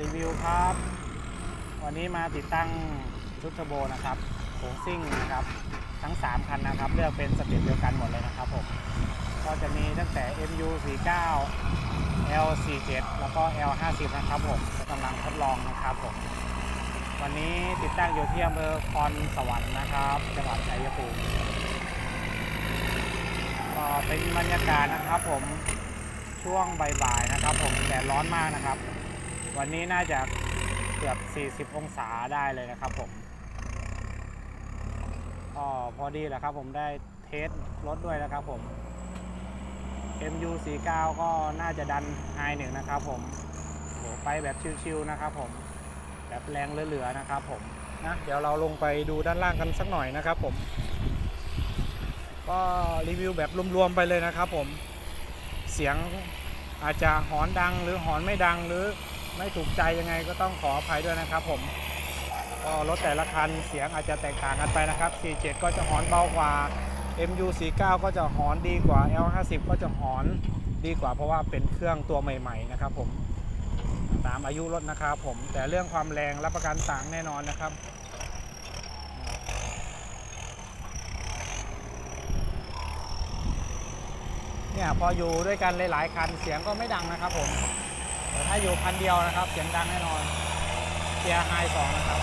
รีวิวครับ วันนี้มาติดตั้งชุดเทอร์โบนะครับโขงซิ่งนะครับทั้ง 3 คันนะครับ เลือกเป็นสเต็ปเดียวกันหมดเลยนะครับผมก็จะมีตั้งแต่ MU 49 L 47แล้วก็ L 50นะครับผมกำลังทดลองนะครับผมวันนี้ติดตั้งอยู่ที่อำเภอคอนสวรรค์นะครับจังหวัดชัยภูมิก็เป็นบรรยากาศนะครับผมช่วงบ่ายๆนะครับ ผมแดดร้อนมากนะครับ วันนี้น่าจะเกือบ 40 องศาได้เลยนะครับผมก็พอดีแหละครับผมได้เทสรถด้วยนะครับผม MU 49 ก็น่าจะดันไฮหนึ่งนะครับผมโหไปแบบชิวๆนะครับผมแบบแรงเหลือๆนะครับผมนะเดี๋ยวเราลงไปดูด้านล่างกันสักหน่อยนะครับผม ก็รีวิวแบบรวมๆไปเลยนะครับผม เสียงอาจจะหอนดังหรือหอนไม่ดังหรือ ไม่ถูกใจยังไงก็ต้องขออภัยด้วยนะครับผมก็รถแต่ละคันเสียงอาจจะแตกต่างกันไปนะครับ 47 ก็จะหอนเบากว่า MU 49 ก็จะหอนดีกว่า L 50 ก็จะหอนดีกว่าเพราะว่าเป็นเครื่องตัวใหม่ๆนะครับผมตามอายุรถนะครับผมแต่เรื่องความแรงรับประกันต่างแน่นอนนะครับเนี่ยพออยู่ด้วยกันหลายๆคันเสียงก็ไม่ดังนะครับผม แต่ถ้าอยู่คันเดียวนะครับ เสียงดังแน่นอนเกียร์ไฮสองนะครับ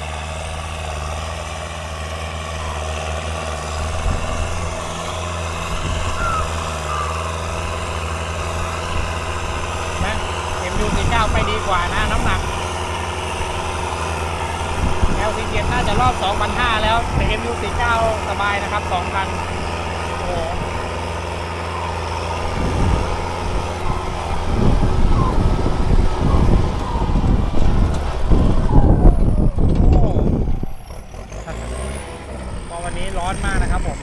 นะ MU49 ไปดีกว่านะ น้ำหนัก L47 น่าจะรอบ2,500แล้วแต่ MU49 สบายนะครับ2,000โอ้ก็วันนี้ร้อนมากนะครับผม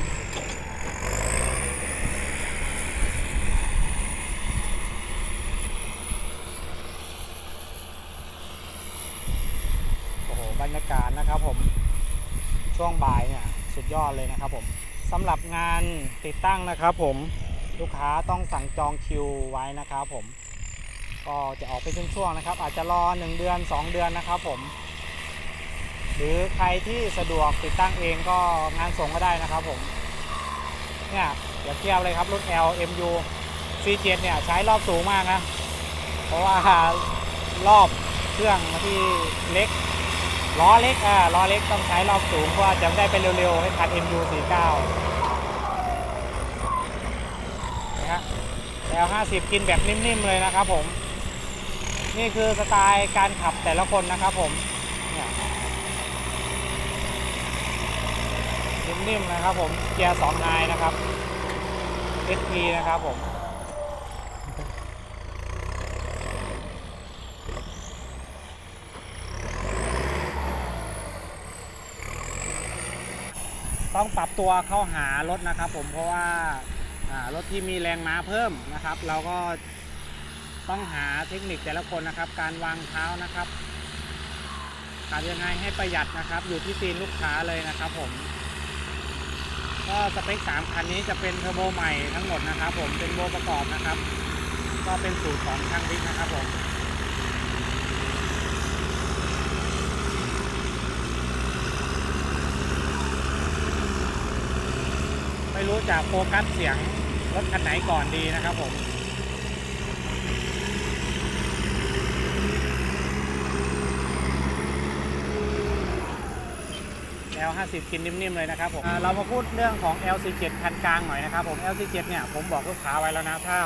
โอ้โห บรรยากาศนะครับผม ช่วงบ่ายเนี่ย สุด ยอดเลยนะครับผมสำหรับงานติดตั้งนะครับผมลูกค้าต้องสั่งจองคิวไว้นะครับผมก็จะออกเป็นช่วงๆนะครับ อาจจะรอ 1 เดือน 2 เดือนนะครับผม หรือใครที่สะดวกติดตั้งเองก็งานส่งก็ได้นะครับผมเนี่ยเดี๋ยวเทียบเลยครับรุ่น L MU C7 เนี่ยใช้รอบสูงมากนะ เพราะว่ารอบเครื่องที่เล็ก ล้อเล็กอ่าล้อเล็กต้องใช้รอบสูงเพราะว่าจะได้ไปเร็วๆ ให้ทัน MU 49นะฮะ L 50 กินแบบนิ่มๆเลยนะครับผม นี่คือสไตล์การขับแต่ละคนนะครับผมเนี่ยนิ่มๆนะครับผมเกียร์2ไฮนะครับ SP นะครับผม ต้องปรับตัวเข้าหารถนะครับ ผมเพราะว่ารถที่มีแรงม้าเพิ่มนะครับ เราก็ต้องหาเทคนิคแต่ละคนนะครับ การวางเท้านะครับขับยังไงให้ประหยัดนะครับ อยู่ที่ตีนลูกค้าเลยนะครับ ผม ก็สเปค3คันนี้จะเป็นเทอร์โบใหม่ทั้งหมดนะครับ ผมเป็นโบประกอบนะครับ ก็เป็นสูตรของทางบิ๊กนะครับผม ไม่รู้จะโฟกัสเสียงรถคันไหนก่อนดีนะครับผม L50 กินนิ่มๆเลยนะครับผมเรามาพูดเรื่องของ L47 คันกลางหน่อยนะครับผม L47 เนี่ยผมบอกลูกค้าไว้แล้วนะถ้า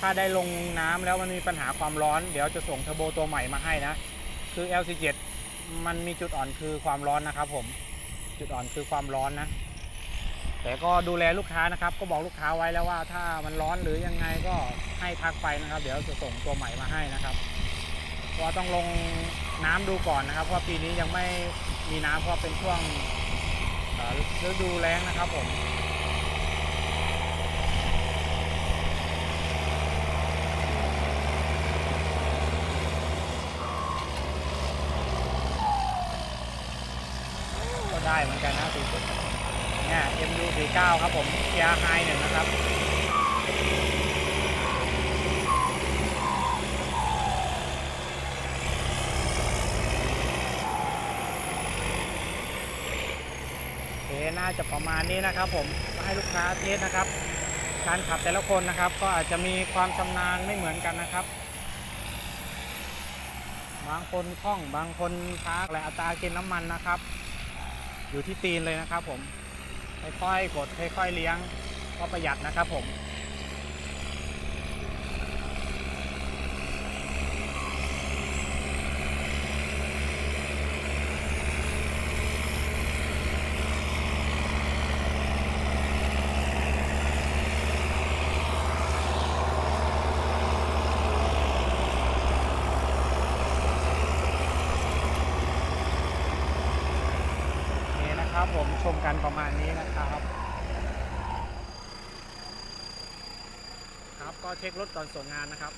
ถ้าได้ลงน้ำแล้วมันมีปัญหาความร้อน เดี๋ยวจะส่งเทอร์โบตัวใหม่มาให้นะ คือ L47 มันมีจุดอ่อนคือความร้อนนะครับผม จุดอ่อนคือความร้อนนะ แต่ก็ดูแลลูกค้านะครับ ก็บอกลูกค้าไว้แล้วว่าถ้ามันร้อนหรือยังไงก็ให้ทักไปนะครับ เดี๋ยวจะส่งตัวใหม่มาให้นะครับเพราะต้องลงน้ำดูก่อนนะครับ เพราะปีนี้ยังไม่มีน้ำเพราะเป็นช่วงฤดูแล้งนะครับผมก็ได้เหมือนกันนะสีสิบ เนี่ย MU49 ครับผมเกียร์ไฮหนึ่งนะครับเคน่าจะประมาณนี้นะครับผมให้ลูกค้าเทสนะครับ การขับแต่ละคนนะครับ ก็อาจจะมีความชำนาญไม่เหมือนกันนะครับ บางคนคล่องบางคนช้าและอัตรากินน้ำมันนะครับอยู่ที่ตีนเลยนะครับผม ค่อยๆกดค่อยๆเลี้ยงก็ประหยัดนะครับผม นี่นะครับผม ชมกันประมาณนี้นะครับ ครับก็เช็ครถก่อนส่งงานนะครับ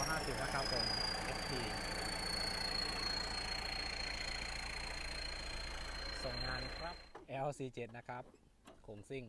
L50 นะครับผม FP ส่งงานครับ LC7 นะครับโคงซิ่ง